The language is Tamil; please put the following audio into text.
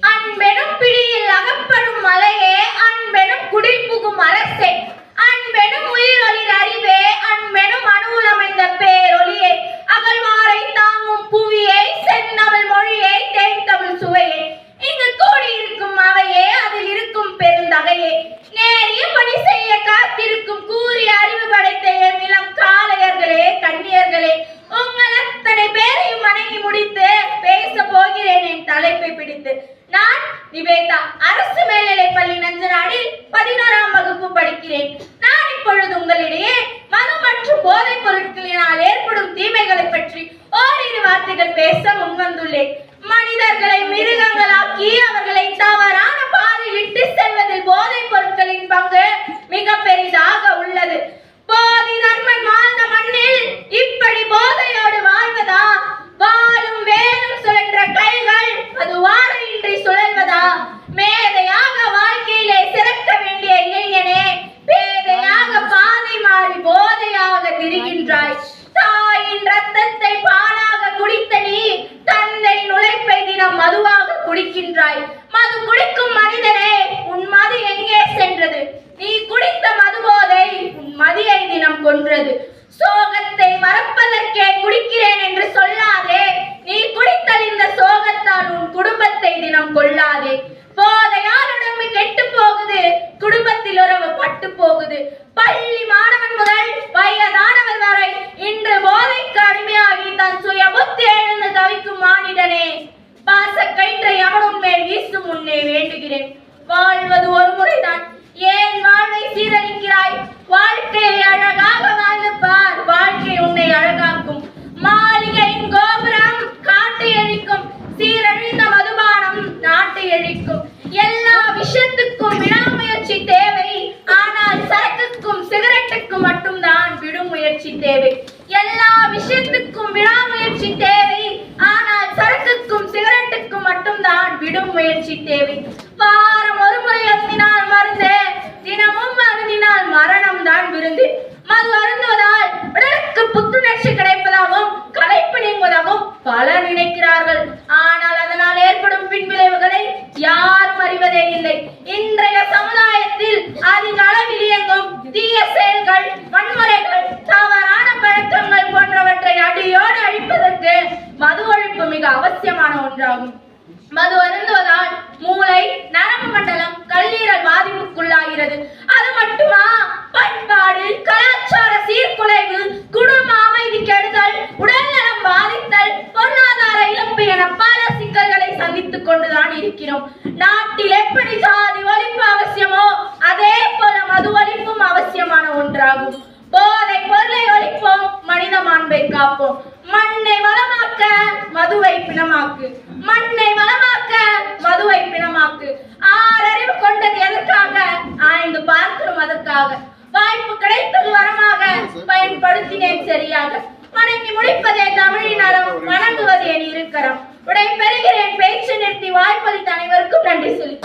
அன்பெனும் பிடியில் அகப்படும் மலையே அன்பெனும் குடில் புகும் அரசே. அன்பெனும் உயிரொளிர் அறிவே அன்பெனும் அணுவில் அமைந்த பேரொளியே அகழ்வாரை தாங்கும் புவியே செந்நவல் மொழியே தேய்த்தமிழ் சுவையே. இங்கு கூடியிருக்கும் அவையே அதில் இருக்கும் பெருந்தகையே. நேரிய பணி செய்ய காத்திருக்கும் கூறிய நான் நிவேதா. அரசு மேல்நிலைப் பள்ளி நஞ்சநாடில் பதினோராம் வகுப்பு படிக்கிறேன். நான் இப்பொழுது உங்களிடையே பட்டு போகுது. பள்ளி மாணவன் முதல் வயதானவர் வரை இன்று போதைக்கு அடிமையாகி தன் சுய புத்தி எழுந்து தவிக்கும் மானிடனே. பாச கயிற்றை அவனும் மேல் வீசும் முன்னே வேண்டுகிறேன். வாழ்வது ஒரு முறைதான். ஏன் வாழ்வை சீரழிக்கிறாய்? வாழ்க்கையை அழகாக வாழ்ந்து பார் வாழ்க்கை உன்னை அழகாக்கும். மாளிகையின் கோபுரம் காட்டை அழிக்கும். சீரழிந்த மதுபானம் நாட்டை அழிக்கும் எல்லா விஷயத்துக்கும் விடாமுயற்சி தேவை ஆனால் சரக்குக்கும் சிகரெட்டுக்கும் மட்டும்தான் விடுமுயற்சி தேவை. எல்லா விஷயத்துக்கும் விடாமுயற்சி தேவை. ஆனால் சரக்குக்கும் சிகரெட்டுக்கும் மட்டும்தான் விடுமுயற்சி தேவை. வாரம் ஒரு முறை அருந்தினால் மருந்து. தினமும் அருந்தினால் மரணம் தான் விருந்து. மது அருந்துவதால் உடலுக்கு புத்துணர்ச்சி கிடைப்பதாகவும் களைப்பு நீங்குவதாகவும் பலர் நினைக்கிறார்கள். ஆனால் அதனால் ஏற்படும் பின்விளைவுகளை யாரும் அறிவதே இல்லை. ஒன்றாகும் மது அருந்துவதால் மூளை நரம்பு மண்டலம் கல்லீரல் பாதிப்புக்குள்ளாகிறது. அது மட்டுமா? பண்பாடு கலாச்சார சீர்குலைவு குடும்ப அமைதி கெடுதல் உடல்நலம் பாதித்தல் பொருளாதார இழப்பு என பல சிக்கல்களை சந்தித்துக் கொண்டுதான் இருக்கிறோம். நாட்டில் எப்படி சாதி ஒழிப்பு அவசியமோ அதே போல மது ஒழிப்பும் அவசியமான ஒன்றாகும். போதை பொருளை ஒழிப்போம் மனித மாண்பை காப்போம். பிணமாக்கு. மண்ணை வளமாக்க மதுவை பிணமாக்கு. ஆறறிவு கொண்டது எதற்காக? ஆய்ந்து பார்க்கிறோம் அதற்காக. வாய்ப்பு கிடைத்தது வரமாக பயன்படுத்தினேன் சரியாக. வணங்கி முடிப்பதே தமிழின் அறம் வணங்குவது என் இருக்கிறோம் உடை பெறுகிறேன் பேச்சு நிறுத்தி வாய்ப்பளித்த அனைவருக்கும் நன்றி சொல்லி